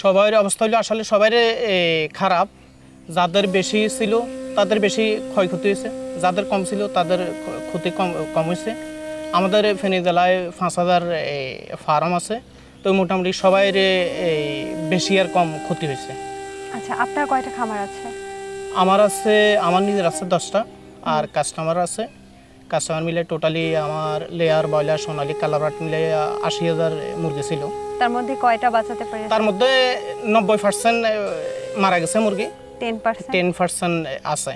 সবার অবস্থা হলো আসলে সবাই খারাপ। যাদের বেশি ছিল তাদের বেশি ক্ষয়ক্ষতি হয়েছে। যাদের কম ছিল তাদের ক্ষতি কম কম হয়েছে। আমাদের ফেনী জেলায় পাঁচ হাজার ফার্ম আছে। তো মোটামুটি সবাই বেশি আর কম ক্ষতি হয়েছে। আচ্ছা আপনার কয়টা খামার আছে? আমার আছে আমার নিজের আছে দশটা আর কাস্টমার আছে। কাস্টমার মিলে টোটালি আমার লেয়ার ব্রয়লার সোনালি কালারবাট মিলে আশি হাজার মুরগি ছিল। তার মধ্যে কয়টা বাঁচাতে পারে তার মধ্যে নব্বই পার্সেন্ট মারা গেছে মুরগি। Ten percent. টেন পার্সেন্ট আছে।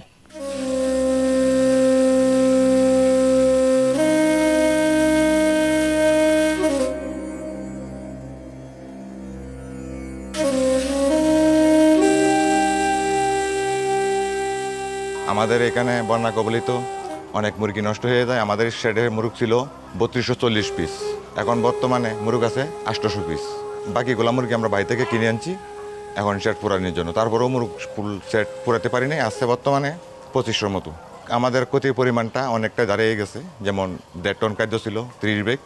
আমাদের এখানে বন্যা কবলিত অনেক মুরগি নষ্ট হয়ে যায়। আমাদের শেডের মুরগ ছিল বত্রিশশো চল্লিশ পিস। এখন বর্তমানে মুরগ আছে আটশোশো পিস। বাকিগুলো মুরগি আমরা বাড়ি থেকে কিনে আনছি। এখন সেট পুরানোর জন্য। তারপরেও মুরগ ফুল সেট পুরাতে পারিনি। আসছে বর্তমানে পঁচিশশোর মতো। আমাদের ক্ষতির পরিমাণটা অনেকটা দাঁড়িয়ে গেছে। যেমন দেড় টন খাদ্য ছিল, ত্রিশ ব্যাগ।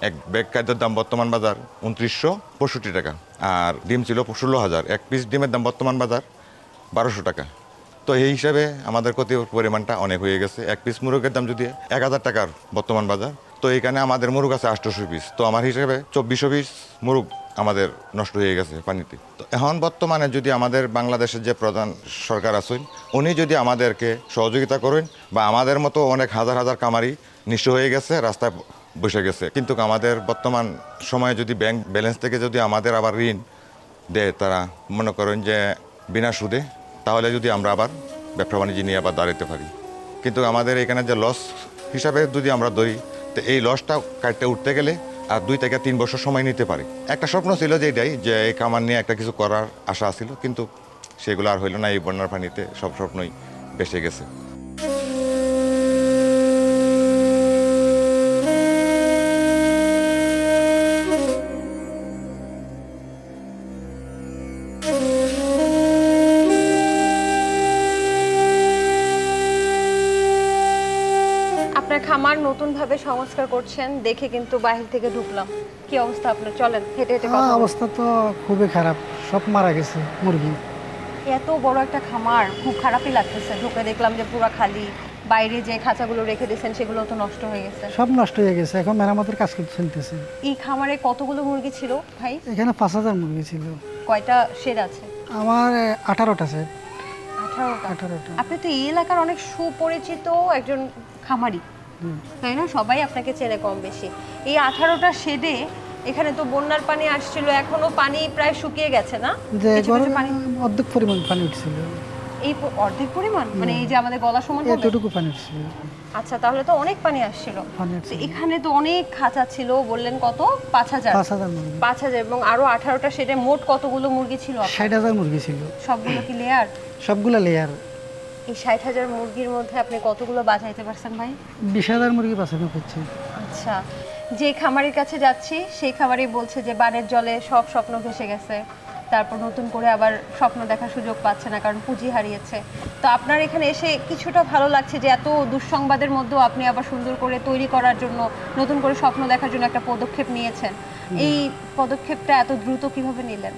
এক ব্যাগ খাদ্যের দাম বর্তমান বাজার উনত্রিশশো পঁয়ষট্টি টাকা। আর ডিম ছিল ষোলো হাজার। এক পিস ডিমের দাম বর্তমান বাজার বারোশো টাকা। তো এই হিসাবে আমাদের ক্ষতির পরিমাণটা অনেক হয়ে গেছে। এক পিস মুরগের দাম যদি এক হাজার টাকার বর্তমান বাজার তো এখানে আমাদের মুরগ আছে আটশোশো পিস। তো আমার হিসেবে চব্বিশশো পিস মুরগ আমাদের নষ্ট হয়ে গেছে পানিতে। তো এখন বর্তমানে যদি আমাদের বাংলাদেশের যে প্রধান সরকার আছেন, উনি যদি আমাদেরকে সহযোগিতা করেন বা আমাদের মতো অনেক হাজার হাজার কামারি নিঃস্ব হয়ে গেছে, রাস্তায় বসে গেছে, কিন্তু আমাদের বর্তমান সময়ে যদি ব্যাংক ব্যালেন্স থেকে যদি আমাদের আবার ঋণ দেয়, তারা মনে করেন যে বিনা সুদে, তাহলে যদি আমরা আবার ব্যবসা বাণিজ্য নিয়ে আবার দাঁড়াতে পারি। কিন্তু আমাদের এখানে যে লস হিসাবে যদি আমরা ধরি তো এই লসটা কাটতে উঠতে গেলে আর দুই থেকে তিন বছর সময় নিতে পারে। একটা স্বপ্ন ছিল যে এটাই, যে এই কামান নিয়ে একটা কিছু করার আশা ছিল কিন্তু সেগুলো আর হইল না, এই বন্যার পানিতে সব স্বপ্নই বেসে গেছে। ভাবে সংস্কার করছেন দেখে কিন্তু বাইরে থেকে ঢুকলাম। কি অবস্থা আপনার? চলেন হেঁটে হেঁটে কথা হ্যাঁ বলি। অবস্থা তো খুবই খারাপ। সব মারা গেছে মুরগি। এত বড় একটা খামার খুব খারাপই লাগতেছে। ঢুকে দেখলাম যে পুরো খালি। বাইরে যে খাঁচাগুলো রেখে দিয়েছেন সেগুলো তো নষ্ট হয়ে গেছে। সব নষ্ট হয়ে গেছে। এখন মেরামতের কাজ করতে চলতেছে। এই খামারে কতগুলো মুরগি ছিল ভাই? এখানে পাঁচ হাজার মুরগি ছিল। কয়টা শেড আছে? আমার আঠারোটা সেট আঠারোটা? আঠারোটা। আপনি তো এই এলাকার অনেক সুপরিচিত একজন খামারি। তাই না? সবাই আপনাকে চেনে কম বেশি এই আঠারোটা শেডে এখানে তো বন্যার পানি আসছিল এখনও পানি প্রায় শুকিয়ে গেছে না? অর্ধেক পরিমাণ পানি উঠছিল। এই অর্ধেক পরিমাণ? মানে এই যে আমাদের গলা সমান? এতটুকু পানি উঠছিল। আচ্ছা তাহলে তো অনেক পানি আসছিল। এখানে তো অনেক খাঁচা ছিল বললেন কত? পাঁচ হাজার। পাঁচ হাজার পাঁচ হাজার এবং আরও আঠারোটা শেডে মোট কতগুলো মুরগি ছিল? ষাট হাজার মুরগি ছিল। সবগুলো কি লেয়ার সবগুলো লেয়ার এই ষাট হাজার মুরগির মধ্যে আপনি কতগুলো বাঁচাইতে পারছেন ভাই? বিশ হাজার মুরগি বাঁচানো করছে আচ্ছা যে খামারের কাছে যাচ্ছি সেই খামারই বলছে যে বানের জলে সব স্বপ্ন ভেসে গেছে। তারপর নতুন করে আবার স্বপ্ন দেখার সুযোগ পাচ্ছে না কারণ পুঁজি হারিয়েছে। তো আপনার এখানে এসে কিছুটা ভালো লাগছে যে এত দুঃসংবাদের মধ্যেও আপনি আবার সুন্দর করে তৈরি করার জন্য নতুন করে স্বপ্ন দেখার জন্য একটা পদক্ষেপ নিয়েছেন। এই পদক্ষেপটা এত দ্রুত কীভাবে নিলেন?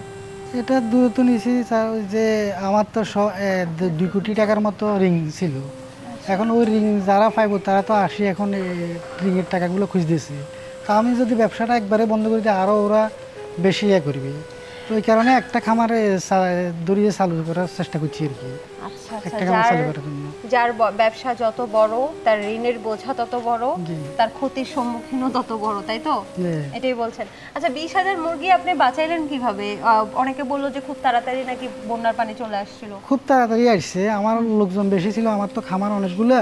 এটা দূরত্ব নিয়েছি যে আমার তো দুই কোটি টাকার মতো রিং ছিল। এখন ওই রিং যারা পাইব তারা তো আসি এখন রিংয়ের টাকাগুলো খুঁজতেছে তা আমি যদি ব্যবসাটা একবারে বন্ধ করি দিই আরও ওরা বেশি ইয়ে করবে। তো ওই কারণে একটা খামারে দড়িয়ে চালু করার চেষ্টা করছি আর কি। আচ্ছা আচ্ছা একটা খামার চালু করার জন্য। যার ব্যবসা যত বড় তার ঋণের বোঝা তত বড় তার ক্ষতির সম্মুখীনও তত বড় তাই তো? এটাই বলছেন। আচ্ছা বিশ হাজার মুরগি আপনি বাঁচাইলেন কীভাবে? অনেকে বলল যে খুব তাড়াতাড়ি নাকি বন্যার পানি চলে আসছিল। খুব তাড়াতাড়ি আসছে। আমার লোকজন বেশি ছিল আমার তো খামার অনেকগুলো।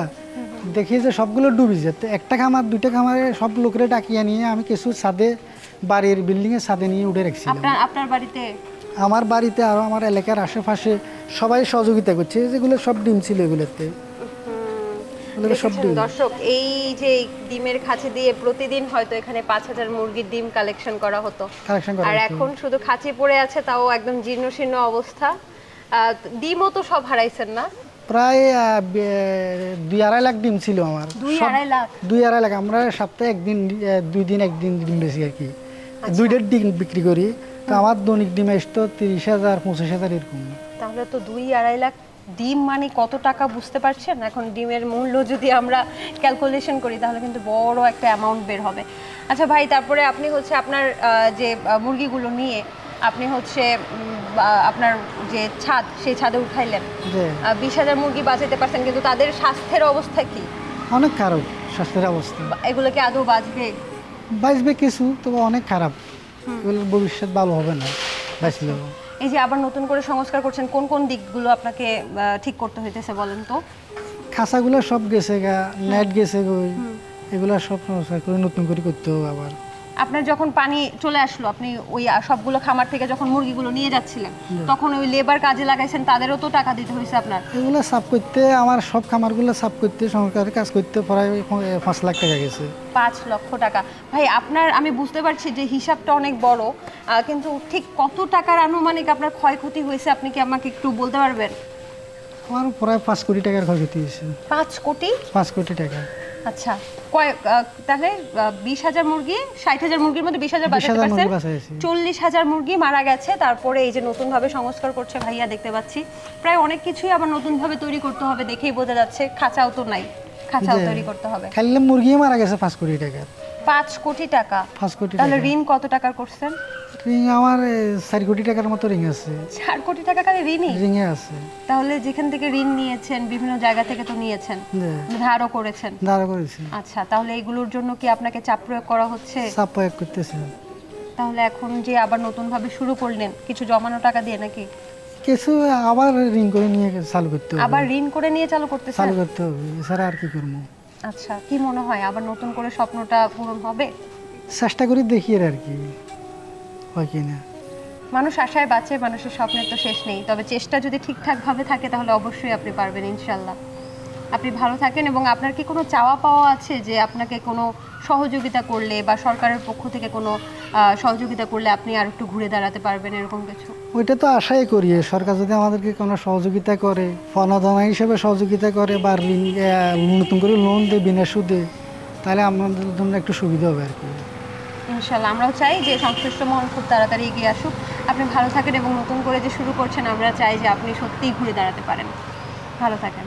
দেখি যে সবগুলো ডুবি যেত একটা খামার দুইটা খামারে সব লোকেরা ডাকিয়ে নিয়ে আমি কিছু ছাদে বাড়ির বিল্ডিংয়ের ছাদে নিয়ে উঠে রাখছিলাম। আপনার আপনার বাড়িতে আমার বাড়িতে আরও আমার এলাকার আশেপাশে সবাই সহযোগিতা করছে। যেগুলো সব ডিম ছিল এগুলোতে। দর্শক এই যে ডিমের খাঁচি দিয়ে প্রতিদিন হয়তো এখানে পাঁচ হাজার মুরগির ডিম কালেকশন করা হতো। কালেকশন আর এখন শুধু খাঁচি পড়ে আছে তাও একদম জীর্ণ শীর্ণ অবস্থা ডিমও তো সব হারাইছেন না? প্রায় দুই আড়াই লাখ ডিম ছিল আমার। দুই আড়াই লাখ? দুই আড়াই লাখ। আমরা সপ্তাহে একদিন দুই দিন একদিন ডিম বেশি আর কি। আচ্ছা। দুইটা ডিম বিক্রি করি। তো আমার দৈনিক ডিমাইস তো তিরিশ হাজার পঁচিশ হাজার এরকম। তাহলে তো দুই আড়াই লাখ ডিম মানে কত টাকা বুঝতে পারছেন? এখন ডিমের মূল্য যদি আমরা ক্যালকুলেশন করি তাহলে কিন্তু বড় একটা অ্যামাউন্ট বের হবে। আচ্ছা ভাই তারপরে আপনি হচ্ছে আপনার যে মুরগিগুলো নিয়ে আপনি হচ্ছে আপনার যে ছাদ সেই ছাদে উঠাইলেন। বিশ হাজার মুরগি বাঁচাতে পারছেন কিন্তু তাদের স্বাস্থ্যের অবস্থা কি? অনেক খারাপ স্বাস্থ্যের অবস্থা। বা- এগুলো কি আদৌ বাঁচবে? বাঁচবে কিছু তবে অনেক খারাপ। এগুলোর ভবিষ্যৎ ভালো হবে না এই যে আবার নতুন করে সংস্কার করছেন কোন কোন দিকগুলো আপনাকে ঠিক করতে হইতেছে বলেন তো? খাঁচাগুলো সব গেছে গা নেট গেছে গই এগুলো সব সংস্কার করে নতুন করে করতে হবে আবার। আপনার যখন পানি চলে আসলো আপনি ওই সবগুলো খামার থেকে যখন মুরগিগুলো নিয়ে যাচ্ছিলেন তখন ওই লেবার কাজে লাগাইছেন তাদেরও তো টাকা দিতে হয়েছে আপনার? এগুলো সাফ করতে আমার সব খামারগুলো সাফ করতে সরকারের কাজ করতে প্রায় পাঁচ লাখ টাকা গেছে। পাঁচ লক্ষ টাকা। ভাই আপনার আমি বুঝতে পারছি যে হিসাবটা অনেক বড় কিন্তু ঠিক কত টাকার আনুমানিক আপনার ক্ষয়ক্ষতি হয়েছে আপনি কি আমাকে একটু বলতে পারবেন? আমার প্রায় পাঁচ কোটি টাকার ক্ষয়ক্ষতি হয়েছে। পাঁচ কোটি? পাঁচ কোটি টাকা। আচ্ছা। কয় তাহলে বিশ হাজার মুরগি ষাট হাজার মুরগির মধ্যে বিশ হাজার বাঁচাতে পারছেন। চল্লিশ হাজার মুরগি মারা গেছে তারপরে এই যে নতুনভাবে সংস্কার করছে ভাইয়া দেখতে পাচ্ছি। প্রায় অনেক কিছুই আবার নতুনভাবে তৈরি করতে হবে দেখেই বোঝা যাচ্ছে খাঁচাও তো নাই খাঁচাও তৈরি করতে হবে। খালি মুরগি মারা গেছে পাঁচ কোটি টাকার। পাঁচ কোটি টাকা। পাঁচ কোটি তাহলে ঋণ কত টাকার করছেন? রিং আমার চার কোটি টাকার মতো রিং আছে। চার কোটি টাকা খালি ঋণই? রিংয়ে আছে। তাহলে যেখান থেকে ঋণ নিয়েছেন বিভিন্ন জায়গা থেকে তো নিয়েছেন ধারও করেছেন। দাঁড়া করেছি। আচ্ছা তাহলে এইগুলোর জন্য কি আপনাকে চাপ প্রয়োগ করা হচ্ছে? চাপ প্রয়োগ করতেছে। তাহলে এখন যে আবার নতুন ভাবে শুরু করলেন কিছু জমানো টাকা দিয়ে নাকি? কিছু আবার রিং করে নিয়ে চালু করতে হবে। আবার ঋণ করে নিয়ে চালু করতেছেন চালু করতে হবে। এছাড়া আর কি করব? আচ্ছা কি মনে হয় আবার নতুন করে স্বপ্নটা পূরণ হবে? চেষ্টা করি দেখি এর আর কি হয় কি না? মানুষ আশায় বাঁচে মানুষের স্বপ্নের তো শেষ নেই। তবে চেষ্টা যদি ঠিকঠাকভাবে থাকে তাহলে অবশ্যই আপনি পারবেন ইনশাল্লাহ। আপনি ভালো থাকেন এবং আপনার কি কোনো চাওয়া পাওয়া আছে যে আপনাকে কোনো সহযোগিতা করলে বা সরকারের পক্ষ থেকে কোনো সহযোগিতা করলে আপনি আর একটু ঘুরে দাঁড়াতে পারবেন এরকম কিছু? ওইটা তো আশাই করি। সরকার যদি আমাদেরকে কোনো সহযোগিতা করে ফনদনা হিসেবে সহযোগিতা করে বা ঋণ নতুন করে লোন দেয় বিনা সুদে তাহলে আমাদের জন্য একটু সুবিধা হবে আর কি। ইনশাল্লাহ আমরাও চাই যে সংশ্লিষ্ট মহল খুব তাড়াতাড়ি এগিয়ে আসুক। আপনি ভালো থাকেন এবং নতুন করে যে শুরু করছেন আমরা চাই যে আপনি সত্যিই ঘুরে দাঁড়াতে পারেন। ভালো থাকেন।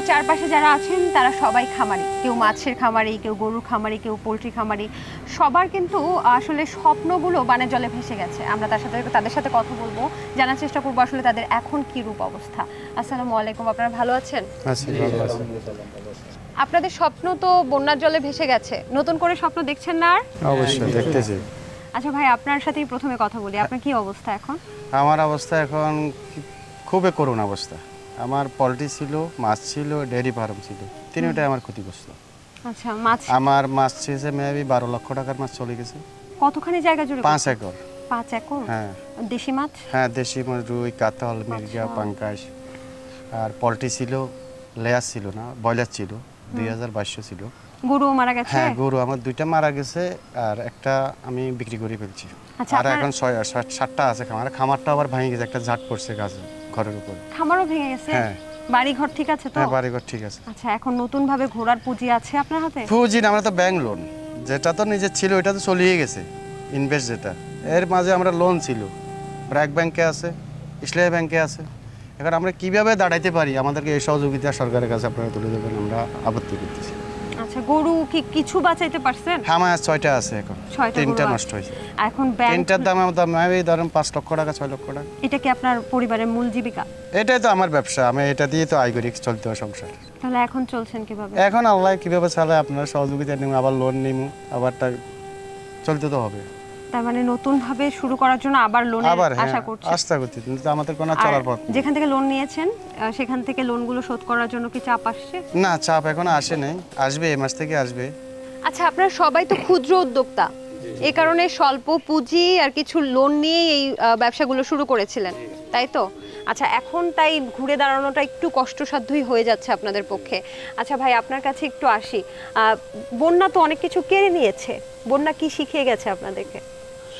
আমার চারপাশে যারা আছেন তারা সবাই খামারি। কেউ মাছের খামারি কেউ গরুর খামারি কেউ পোলট্রি খামারি। সবার কিন্তু আসলে স্বপ্নগুলো বানে জলে ভেসে গেছে। আমরা তার সাথে তাদের সাথে কথা বলব জানার চেষ্টা করব আসলে তাদের এখন কি রূপ অবস্থা। আসসালামু আলাইকুম আপনারা ভালো আছেন? আছি ভালো আছি। আপনাদের স্বপ্ন তো বন্যার জলে ভেসে গেছে। নতুন করে স্বপ্ন দেখছেন না আর? অবশ্যই দেখতেছি। আচ্ছা ভাই আপনার সাথেই প্রথমে কথা বলি। আপনার কি অবস্থা এখন? আমার অবস্থা এখন খুবই করুণ অবস্থা। আমার পোলট্রি ছিল মাছ ছিল ডেয়ারি ফার্ম ছিল। তিনটাই আমার ক্ষতিগ্রস্ত। আচ্ছা মাছ? আমার মাছ ছেড়েছে মেবি বারো লক্ষ টাকার মাছ চলে গেছে। কতখানি জায়গা জুড়ে পাঁচ একর। পাঁচ একর? হ্যাঁ। দেশি মাছ? হ্যাঁ দেশি মাছ রুই কাতল মির্গা আচ্ছা। পাঙ্কাশ। আর পোলট্রি ছিল লেয়ার ছিল না ব্রয়লার ছিল দুই হাজার বাইশশো ছিল। গরু মারা গেছে? হ্যাঁ গরু আমার দুইটা মারা গেছে আর একটা আমি বিক্রি করে ফেলছি। আচ্ছা, আর এখন ছয় ষাট- ষাটটা আছে খামার। খামারটা আবার ভেঙে গেছে একটা ঝাট পড়ছে গাছে। ঘরের উপরে। খামারও ভেঙে গেছে? হ্যাঁ। বাড়ি ঘর ঠিক আছে তো? হ্যাঁ বাড়িঘর ঠিক আছে। আচ্ছা এখন নতুন ভাবে ঘোরার পুঁজি আছে আপনার হাতে? ফুজি না আমরা তো ব্যাংক লোন। যেটা তো নিজের ছিল ওইটা তো চলিয়ে গেছে ইনভেস্ট যেটা। এর মাঝে আমরা লোন ছিল। ব্র্যাক ব্যাংকে আছে ইসলামী ব্যাংকে আছে। এখন আমরা কীভাবে দাঁড়াইতে পারি? আমাদেরকে এই সহযোগিতা সরকারের কাছে আপনারা তুলে দেবেন আমরা আপত্তি করতেছি। গরু কি কিছু বাঁচাইতে পারছেন? হ্যাঁ আমার ছয়টা আছে এখন। ছয়টা তিনটা নষ্ট হয়েছে। এখন তিনটার দাম আমার দাম আমি ধরেন পাঁচ লক্ষ টাকা ছয় লক্ষ টাকা। এটা কি আপনার পরিবারের মূল জীবিকা? এটাই তো আমার ব্যবসা আমি এটা দিয়ে তো আয় করি চলতে হয় সংসার। তাহলে এখন চলছেন কীভাবে? এখন আল্লাহ কীভাবে চালায় আপনার সহযোগিতা নিব আবার লোন নিব আবার তা চলতে তো হবে। তার মানে নতুন ভাবে শুরু করার জন্য আবার আবার হ্যাঁ আশা করছি। কিন্তু আমাদের কোনো চলার পথ যেখান থেকে লোন নিয়েছেন সেখান থেকে লোনগুলো শোধ করার জন্য কি চাপ আসছে? না চাপ এখন আসে নাই। আসবে এই মাস থেকে আসবে। আচ্ছা আপনারা সবাই তো ক্ষুদ্র উদ্যোক্তা। এই কারণে স্বল্প পুঁজি আর কিছু লোন নিয়ে এই ব্যবসাগুলো শুরু করেছিলেন তাই তো? আচ্ছা এখন তাই ঘুরে দাঁড়ানোটা একটু কষ্টসাধ্যই হয়ে যাচ্ছে আপনাদের পক্ষে। আচ্ছা ভাই আপনার কাছে একটু আসি। বন্যা তো অনেক কিছু কেড়ে নিয়েছে। বন্যা কি শিখিয়ে গেছে আপনাদেরকে?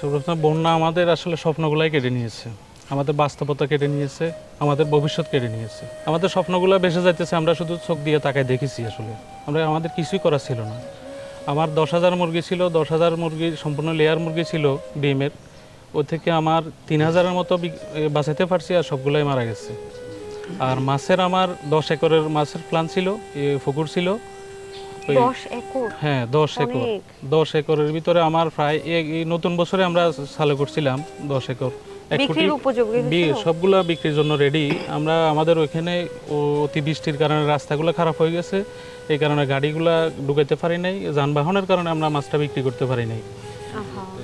সর্বপ্রথম বন্যা আমাদের আসলে স্বপ্নগুলাই কেটে নিয়েছে। আমাদের বাস্তবতা কেটে নিয়েছে আমাদের ভবিষ্যৎ কেটে নিয়েছে। আমাদের স্বপ্নগুলো বেসে যাইতেছে আমরা শুধু চোখ দিয়ে তাকায় দেখেছি আসলে। আমরা আমাদের কিছুই করা ছিল না। আমার দশ হাজার মুরগি ছিল দশ হাজার মুরগি সম্পূর্ণ লেয়ার মুরগি ছিল ডিমের। ও থেকে আমার তিন হাজারের মতো বাঁচাতে পারছি আর সবগুলোই মারা গেছে। আর মাছের আমার দশ একরের মাছের প্ল্যান ছিল এ, পুকুর ছিল। ওই- হ্যাঁ দশ একর। দশ একরের ভিতরে আমার প্রায় এই নতুন বছরে আমরা চালু করছিলাম দশ একর? সবগুলা বিক্রির জন্য রেডি আমরা আমাদের ওইখানে ও- অতি বৃষ্টির কারণে রাস্তাগুলো খারাপ হয়ে গেছে। এই কারণে গাড়িগুলা ঢুকাইতে পারি নাই। যানবাহনের কারণে আমরা মাছটা বিক্রি করতে পারি নাই।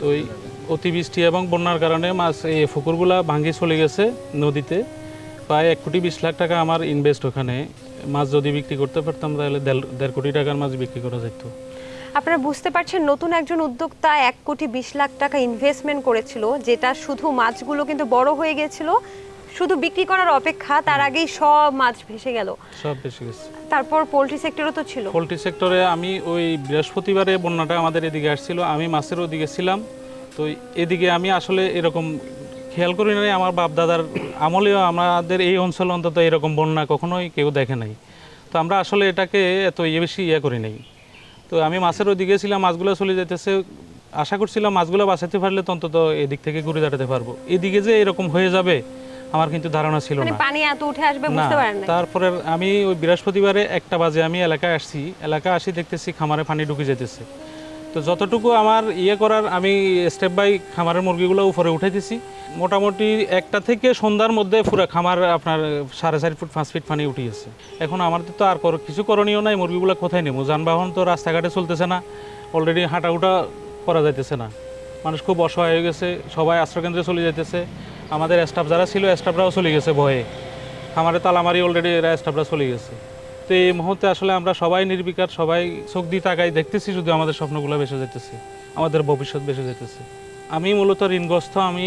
তো ওই অতিবৃষ্টি এবং বন্যার কারণে মাছ এই পুকুরগুলা ভাঙ্গি চলে গেছে নদীতে। প্রায় এক কোটি বিশ লাখ টাকা আমার ইনভেস্ট ওখানে। মাছ যদি বিক্রি করতে পারতাম তাহলে দেড়- কোটি টাকার মাছ বিক্রি করা যেত। আপনারা বুঝতে পারছেন নতুন একজন উদ্যোক্তা এক কোটি বিশ লাখ টাকা ইনভেস্টমেন্ট করেছিল যেটা শুধু মাছগুলো কিন্তু বড় হয়ে গেছিল। শুধু বিক্রি করার অপেক্ষা তার আগেই সব মাছ ভেসে গেল। সব বেশি গেছে। তারপর পোলট্রি সেক্টরও তো ছিল। পোলট্রি সেক্টরে আমি ওই বৃহস্পতিবারে বন্যাটা আমাদের এদিকে আসছিল আমি মাছের ওদিকে ছিলাম। তো এদিকে আমি আসলে এরকম খেয়াল করি নাই আমার বাপ দাদার আমলেও আমাদের এই অঞ্চলে অন্তত এরকম বন্যা কখনোই কেউ দেখে নাই। তো আমরা আসলে এটাকে এত ইয়ে বেশি ইয়ে করি নাই। তো আমি মাছের ওদিকে ছিলাম মাছগুলো চলে যেতেছে আশা করছিলাম মাছগুলো বাঁচাতে পারলে তো অন্তত এদিক থেকে ঘুরে দাঁড়াতে পারব। এদিকে যে এরকম হয়ে যাবে আমার কিন্তু ধারণা ছিল মানে না। পানি এত উঠে আসবে না বুঝতে পারেন না তারপরে আমি ওই বৃহস্পতিবারে একটা বাজে আমি এলাকায় আসছি। এলাকায় আসি দেখতেছি খামারে পানি ঢুকে যেতেছে তো যতটুকু আমার ইয়ে করার, আমি স্টেপ বাই খামারের মুরগিগুলো উপরে উঠে উঠাইতেছি মোটামুটি একটা থেকে সন্ধ্যার মধ্যে পুরো খামার আপনার সাড়ে চার ফুট, পাঁচ ফিট পানি উঠিয়েছে এখন আমাদের তো আর কিছু করণীয় নাই, মুরগিগুলো কোথায় নেব? যানবাহন তো রাস্তাঘাটে চলতেছে না অলরেডি হাঁটা উঠা করা যাইতেছে না। মানুষ খুব অসহায় হয়ে গেছে, সবাই আশ্রয়কেন্দ্রে চলে যাইতেছে। আমাদের স্টাফ যারা ছিল স্টাফরাও চলে গেছে ভয়ে। খামারে তালামারি অলরেডি এরা স্টাফরা চলে গেছে। তো এই মুহূর্তে আসলে আমরা সবাই নির্বিকার, সবাই চোখ দিয়ে তাকাই দেখতেছি শুধু আমাদের স্বপ্নগুলো বেসে যেতেছে আমাদের ভবিষ্যৎ বেসে যেতেছে আমি মূলত ঋণগ্রস্ত, আমি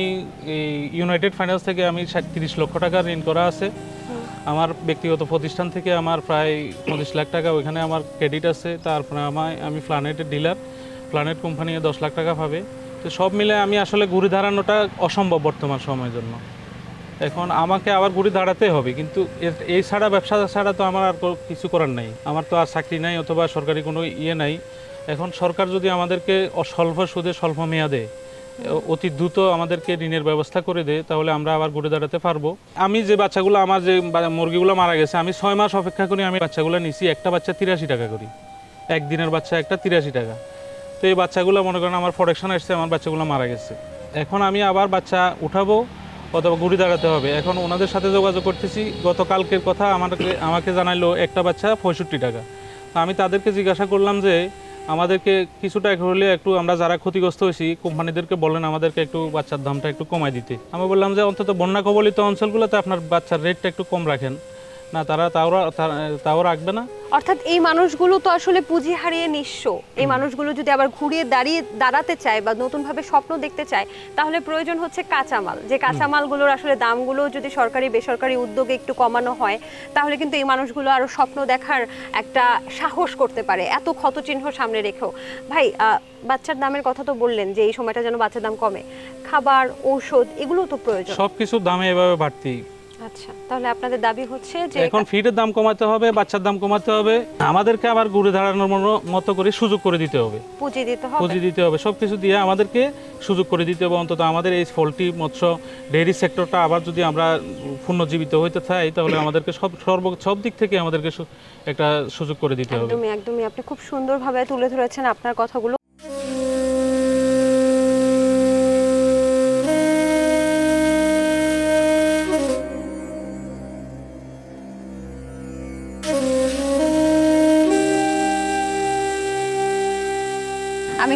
এই ইউনাইটেড ফাইন্যান্স থেকে আমি তিরিশ লক্ষ টাকা ঋণ করা আছে। আমার ব্যক্তিগত প্রতিষ্ঠান থেকে আমার প্রায় পঁচিশ লাখ টাকা ওইখানে আমার ক্রেডিট আছে, তারপরে আমার আমি প্ল্যানেটের ডিলার প্ল্যানেট কোম্পানি দশ লাখ টাকা পাবে। তো সব মিলে আমি আসলে ঘুরে দাঁড়ানোটা অসম্ভব বর্তমান সময়ের জন্য। এখন আমাকে আবার ঘুরে দাঁড়াতে হবে, কিন্তু এই ছাড়া ব্যবসা ছাড়া তো আমার আর কিছু করার নাই। আমার তো আর চাকরি নাই অথবা সরকারি কোনো ইয়ে নাই। এখন সরকার যদি আমাদেরকে অ- স্বল্প সুদে স্বল্প মেয়াদে অতি দ্রুত আমাদেরকে ঋণের ব্যবস্থা করে দেয়, তাহলে আমরা আবার ঘুরে দাঁড়াতে পারব। আমি যে বাচ্চাগুলো, আমার যে মুরগিগুলো মারা গেছে, আমি ছয় মাস অপেক্ষা করি, আমি বাচ্চাগুলো নিছি, একটা বাচ্চা তিরাশি টাকা করি। একদিনের বাচ্চা একটা তিরাশি টাকা। তো এই বাচ্চাগুলো মনে করেন আমার প্রোডাকশন আসছে, আমার বাচ্চাগুলো মারা গেছে। এখন আমি আবার বাচ্চা উঠাবো অথবা ঘুরে দাঁড়াতে হবে। এখন ওনাদের সাথে যোগাযোগ করতেছি। গতকালকের কথা আমাকে আমাকে জানাইলো একটা বাচ্চা পঁয়ষট্টি টাকা। আমি তাদেরকে জিজ্ঞাসা করলাম যে, আমাদেরকে কিছুটা হলে একটু আমরা যারা ক্ষতিগ্রস্ত হয়েছি, কোম্পানিদেরকে বলেন আমাদেরকে একটু বাচ্চার দামটা একটু কমায় দিতে। আমি বললাম যে, অন্তত বন্যা কবলিত অঞ্চলগুলোতে আপনার বাচ্চার রেটটা একটু কম রাখেন। না তারা তাও তাও রাখবে না। অর্থাৎ এই মানুষগুলো তো আসলে পুঁজি হারিয়ে নিঃস্ব। এই মানুষগুলো যদি আবার ঘুরিয়ে দাঁড়িয়ে দাঁড়াতে চায় বা নতুনভাবে স্বপ্ন দেখতে চায় তাহলে প্রয়োজন হচ্ছে কাঁচামাল। যে কাঁচামালগুলোর আসলে দামগুলো যদি সরকারি বেসরকারি উদ্যোগে একটু কমানো হয় তাহলে কিন্তু এই মানুষগুলো আরও স্বপ্ন দেখার একটা সাহস করতে পারে। এত ক্ষতচিহ্ন সামনে রেখেও ভাই বাচ্চার দামের কথা তো বললেন যে এই সময়টা যেন বাচ্চার দাম কমে। খাবার ঔষধ এগুলো তো প্রয়োজন। সব কিছুর দামে এভাবে বাড়তি। আচ্ছা তাহলে আপনাদের দাবি হচ্ছে যে এখন ফিডের দাম কমাতে হবে বাচ্চার দাম কমাতে হবে। আমাদেরকে আবার ঘুরে দাঁড়ানোর মতো করে সুযোগ করে দিতে হবে। পুঁজি দিতে হবে। পুঁজি দিতে হবে। সব কিছু দিয়ে আমাদেরকে সুযোগ করে দিতে হবে। অন্তত আমাদের এই পোলট্রি মৎস্য ডেয়ারি সেক্টরটা আবার যদি আমরা পুনর্জীবিত হইতে চাই তাহলে আমাদেরকে সব সর্ব সব দিক থেকে আমাদেরকে একটা সুযোগ করে দিতে হবে। একদমই একদমই। আপনি খুব সুন্দরভাবে তুলে ধরেছেন আপনার কথাগুলো।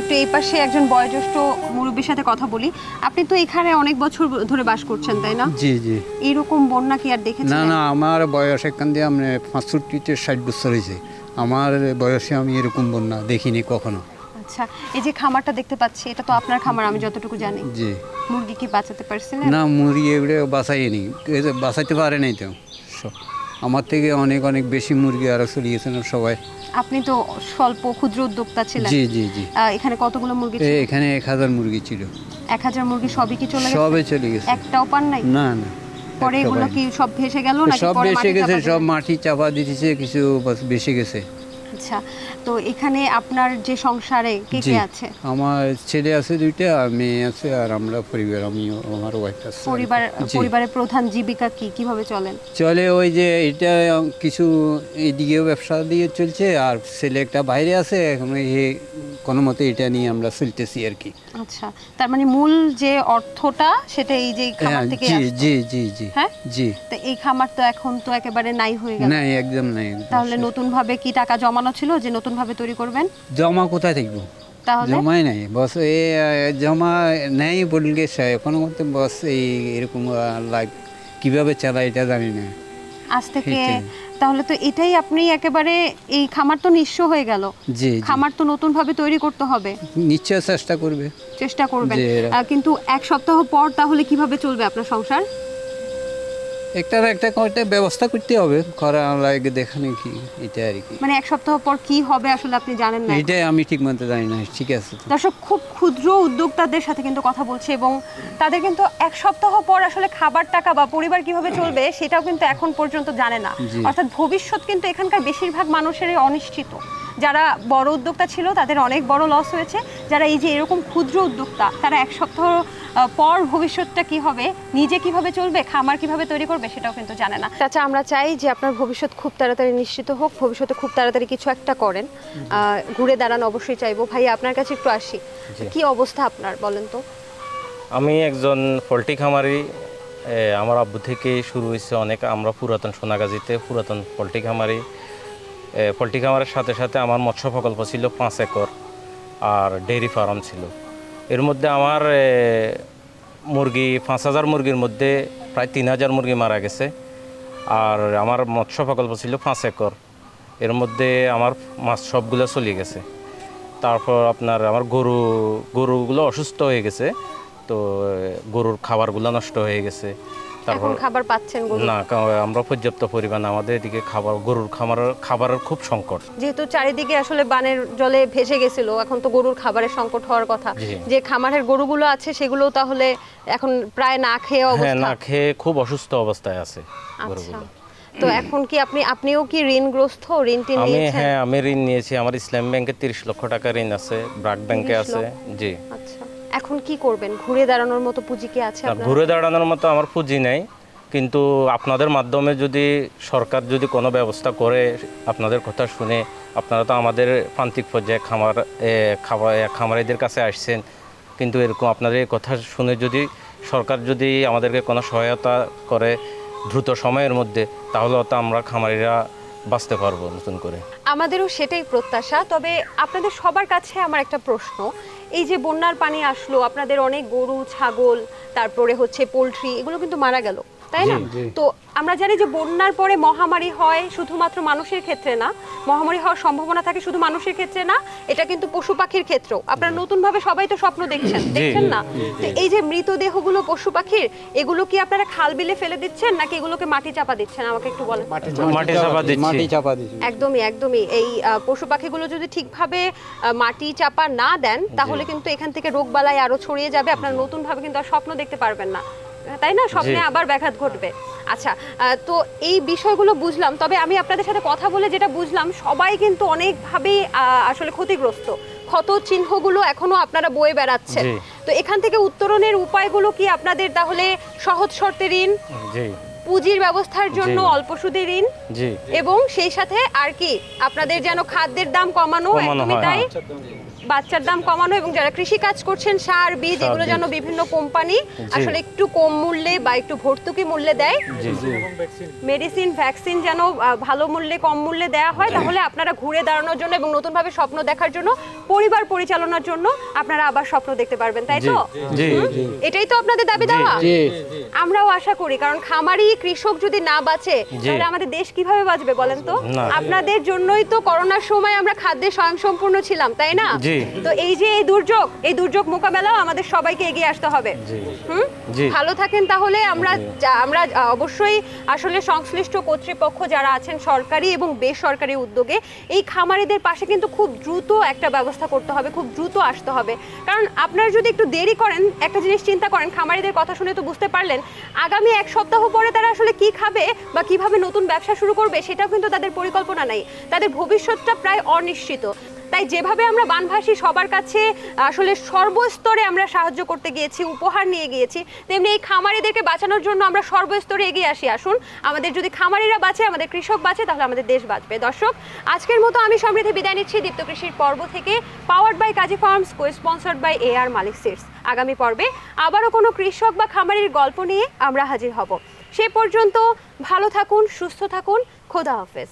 একটু এই পাশে একজন বয়োজ্যেষ্ঠ মুরব্বীর সাথে কথা বলি। আপনি তো এখানে অনেক বছর ধরে বাস করছেন তাই না? জি জি। এইরকম বন্যা কি আর দেখেছেন? না না আমার বয়স এখান দিয়ে আমি পাঁচষট্টিতে ষাট বছর হয়েছে। আমার বয়সে আমি এরকম বন্যা দেখিনি কখনো। আচ্ছা এই যে খামারটা দেখতে পাচ্ছি এটা তো আপনার খামার আমি যতটুকু জানি। জি। মুরগি কি বাঁচাতে পারছিলেন না মুরগি এগুলো বাঁচাইনি বাঁচাইতে পারে নাই তো। আমার থেকে অনেক অনেক বেশি মুরগি আরও চলিয়েছেন সবাই। আপনি তো স্বল্প ক্ষুদ্র উদ্যোক্তা ছিলেন। জি জি জি। এখানে কতগুলো মুরগি ছিল? এখানে এক হাজার মুরগি ছিল। এক হাজার মুরগি সবই কি চলে গেছে? সবই চলে গেছে। একটাও পান নাই? না না পরে এগুলো কি সব ভেসে গেল নাকি সব ভেসে গেছে সব? মাটি চাপা দিতেছে কিছু বেশি গেছে। আচ্ছা তো এখানে আপনার যে সংসারে কে কে আছে? আমার ছেলে আছে দুইটা আর মেয়ে আছে আর আমরা পরিবার আমি আমার ওয়াইফ আছে পরিবার পরিবারের প্রধান জীবিকা কি? কীভাবে চলেন? চলে ওই যে এটা কিছু এদিকেও ব্যবসা দিয়ে চলছে আর ছেলে একটা বাইরে আছে এখন এই কোনো মতে এটা নিয়ে আমরা চলতেছি আর কি। আচ্ছা তার মানে মূল যে অর্থটা সেটা এই যে এই খামার হ্যাঁ থেকে জি জি জি জি হ্যাঁ? জি। তো এই খামার তো এখন তো একেবারে নাই হয়ে গেল। নাই একদম নাই তাহলে নতুন ভাবে কি টাকা জমানো ছিল যে নতুন ভাবে তৈরি করবেন? জমা কোথায় থাকব? তাহলে? জমাই নাই। বস এ জমা নেই বললে কোনো মতে বস এই এরকম লাইফ কীভাবে চালায় এটা জানি না। আজ থেকে। তাহলে তো এটাই আপনি একেবারে এই খামার তো নিঃস্ব হয়ে গেল। জি। খামার তো নতুন ভাবে তৈরি করতে হবে। নিশ্চয় চেষ্টা করবে। চেষ্টা করবেন। কিন্তু এক সপ্তাহ পর তাহলে কীভাবে চলবে আপনার সংসার? একটা না একটা একটা ব্যবস্থা করতে হবে করা লাগে দেখানো কি এটা আর কি। মানে এক সপ্তাহ পর কি হবে আসলে আপনি জানেন না। এটাই আমি ঠিক মতো জানি না ঠিক আছে দর্শক খুব ক্ষুদ্র উদ্যোক্তাদের সাথে কিন্তু কথা বলছে এবং তাদের কিন্তু এক সপ্তাহ পর আসলে খাবার টাকা বা পরিবার কীভাবে চলবে সেটাও কিন্তু এখন পর্যন্ত জানে না। অর্থাৎ ভবিষ্যৎ কিন্তু এখানকার বেশিরভাগ মানুষেরই অনিশ্চিত। যারা বড় উদ্যোক্তা ছিল তাদের অনেক বড় লস হয়েছে। যারা এই যে এরকম ক্ষুদ্র উদ্যোক্তা তারা এক সপ্তাহ পর ভবিষ্যৎটা কি হবে নিজে কীভাবে চলবে খামার কীভাবে তৈরি করবে সেটাও কিন্তু জানে না। আচ্ছা আমরা চাই যে আপনার ভবিষ্যৎ খুব তাড়াতাড়ি নিশ্চিত হোক ভবিষ্যতে খুব তাড়াতাড়ি কিছু একটা করেন। ঘুরে দাঁড়ান অবশ্যই চাইব। ভাই আপনার কাছে একটু আসি। কি অবস্থা আপনার বলেন তো? আমি একজন পোলট্রি খামারি আমার আব্বু থেকে শুরু হয়েছে অনেক আমরা পুরাতন সোনাগাজীতে পুরাতন পোলট্রি খামারি। পোলট্রি খামারের সাথে সাথে আমার মৎস্য প্রকল্প ছিল পাঁচ একর আর ডেইরি ফার্ম ছিল। এর মধ্যে আমার মুরগি, পাঁচ হাজার মুরগির মধ্যে প্রায় তিন হাজার মুরগি মারা গেছে আর আমার মৎস্য প্রকল্প ছিল পাঁচ একর। এর মধ্যে আমার মাছ সবগুলো চলে গেছে। তারপর আপনার আমার গরু, গরুগুলো অসুস্থ হয়ে গেছে, তো গরুর খাবারগুলো নষ্ট হয়ে গেছে। এখন খাবার পাচ্ছেন না আমরা পর্যাপ্ত পরিমাণ আমাদের এদিকে খাবার গরুর খামারের খাবারের খুব সংকট। যেহেতু চারিদিকে আসলে বানের জলে ভেসে গেছিল এখন তো গরুর খাবারের সংকট হওয়ার কথা। যে খামারের গরুগুলো আছে সেগুলো তাহলে এখন প্রায় না খেয়ে হ্যাঁ অবস্থা? না খেয়ে খুব অসুস্থ অবস্থায় আছে আচ্ছা। গরুগুলো। তো এখন কি আপনি আপনিও কি ঋণগ্রস্ত? ঋণ টিন আমি হ্যাঁ আমি ঋণ নিয়েছি। আমার ইসলাম ব্যাংকে তিরিশ লক্ষ টাকা ঋণ আছে ব্রাক ব্যাংকে আছে। জি। আচ্ছা। এখন কি করবেন? ঘুরে দাঁড়ানোর মতো পুঁজি কি আছে আপনার? ঘুরে দাঁড়ানোর মতো আমার পুঁজি নেই কিন্তু আপনাদের মাধ্যমে যদি সরকার যদি কোনো ব্যবস্থা করে আপনাদের কথা শুনে আপনারা তো আমাদের প্রান্তিক পর্যায়ে খামার খামারিদের কাছে আসছেন কিন্তু এরকম আপনাদের এই কথা শুনে যদি সরকার যদি আমাদেরকে কোনো সহায়তা করে দ্রুত সময়ের মধ্যে তাহলে তো আমরা খামারিরা বাঁচতে পারব নতুন করে। আমাদেরও সেটাই প্রত্যাশা তবে আপনাদের সবার কাছে আমার একটা প্রশ্ন। এই যে বন্যার পানি আসলো, আপনাদের অনেক গরু, ছাগল, তারপরে হচ্ছে পোলট্রি, এগুলো কিন্তু মারা গেল। তাই না? তো আমরা জানি যে বন্যার পরে মহামারী হয় শুধুমাত্র মানুষের ক্ষেত্রে না। মহামারী হওয়ার সম্ভাবনা থাকে শুধু মানুষের ক্ষেত্রে না এটা কিন্তু পশু পাখির ক্ষেত্রেও। আপনারা নতুন ভাবে সবাই তো স্বপ্ন দেখছেন দেখছেন না? তো এই যে মৃতদেহগুলো পশু পাখির এগুলো কি আপনারা খাল বিলে ফেলে দিচ্ছেন নাকি এগুলোকে মাটি চাপা দিচ্ছেন? আমাকে একটু বলেন। মাটি চাপা দিচ্ছি। মাটি চাপা দিচ্ছি। একদমই একদমই। এই আহ, পশু পাখিগুলো যদি ঠিকভাবে মাটি চাপা না দেন তাহলে কিন্তু এখান থেকে রোগবালাই আরও ছড়িয়ে যাবে। আপনারা নতুন ভাবে কিন্তু আর স্বপ্ন দেখতে পারবেন না। তাই না? স্বপ্নে আবার ব্যাঘাত ঘটবে। আচ্ছা তো এই বিষয়গুলো বুঝলাম। তবে আমি আপনাদের সাথে কথা বলে যেটা বুঝলাম সবাই কিন্তু অনেকভাবেই আসলে ক্ষতিগ্রস্ত। ক্ষত চিহ্নগুলো এখনও আপনারা বয়ে বেড়াচ্ছে তো এখান থেকে উত্তরণের উপায়গুলো কি আপনাদের? তাহলে সহজ শর্তে ঋণ পুঁজির ব্যবস্থার জন্য অল্প সুদে ঋণ এবং সেই সাথে আর কি আপনাদের যেন খাদ্যের দাম কমানো কমানো একদমই তাই? বাচ্চার দাম কমানো এবং যারা কৃষি কাজ করছেন সার বীজ এগুলো যেন বিভিন্ন কোম্পানি আসলে একটু কম মূল্যে বা একটু ভর্তুকি মূল্যে দেয়। মেডিসিন ভ্যাকসিন যেন ভালো মূল্যে কম মূল্যে দেওয়া হয় তাহলে আপনারা ঘুরে দাঁড়ানোর জন্য এবং নতুনভাবে স্বপ্ন দেখার জন্য পরিবার পরিচালনার জন্য আপনারা আবার স্বপ্ন দেখতে পারবেন তাই তো? এটাই তো আপনাদের দাবি দেওয়া। আমরাও আশা করি কারণ খামারি কৃষক যদি না বাঁচে। তাহলে আমাদের দেশ কীভাবে বাঁচবে বলেন তো? আপনাদের জন্যই তো করোনার সময় আমরা খাদ্যে স্বয়ংসম্পূর্ণ ছিলাম তাই না? তো এই যে এই দুর্যোগ এই দুর্যোগ মোকাবেলাও আমাদের সবাইকে এগিয়ে আসতে হবে। হুম? ভালো থাকেন তাহলে আমরা আমরা অবশ্যই আসলে সংশ্লিষ্ট কর্তৃপক্ষ যারা আছেন সরকারি এবং বেসরকারি উদ্যোগে এই খামারিদের পাশে কিন্তু খুব দ্রুত একটা ব্যবস্থা করতে হবে খুব দ্রুত আসতে হবে। কারণ আপনারা যদি একটু দেরি করেন একটা জিনিস চিন্তা করেন খামারিদের কথা শুনে তো বুঝতে পারলেন আগামী এক সপ্তাহ পরে তারা আসলে কি খাবে বা কীভাবে নতুন ব্যবসা শুরু করবে সেটাও কিন্তু তাদের পরিকল্পনা নাই। তাদের ভবিষ্যৎটা প্রায় অনিশ্চিত। তাই যেভাবে আমরা বানভাসী সবার কাছে আসলে সর্বস্তরে আমরা সাহায্য করতে গিয়েছি, উপহার নিয়ে গিয়েছি, তেমনি এই খামারিদেরকে বাঁচানোর জন্য আমরা সর্বস্তরে এগিয়ে আসি। আসুন, আমাদের যদি খামারিরা বাঁচে, আমাদের কৃষক বাঁচে, তাহলে আমাদের দেশ বাঁচবে। দর্শক, আজকের মতো আমি সমৃদ্ধি বিদায় নিচ্ছি দীপ্ত কৃষির পর্ব থেকে powered by Kazi farms co sponsored by A R Malik seeds. আগামী পর্বে আবারও কোনো কৃষক বা খামারির গল্প নিয়ে আমরা হাজির হব। সে পর্যন্ত ভালো থাকুন, সুস্থ থাকুন, খোদা হাফেজ।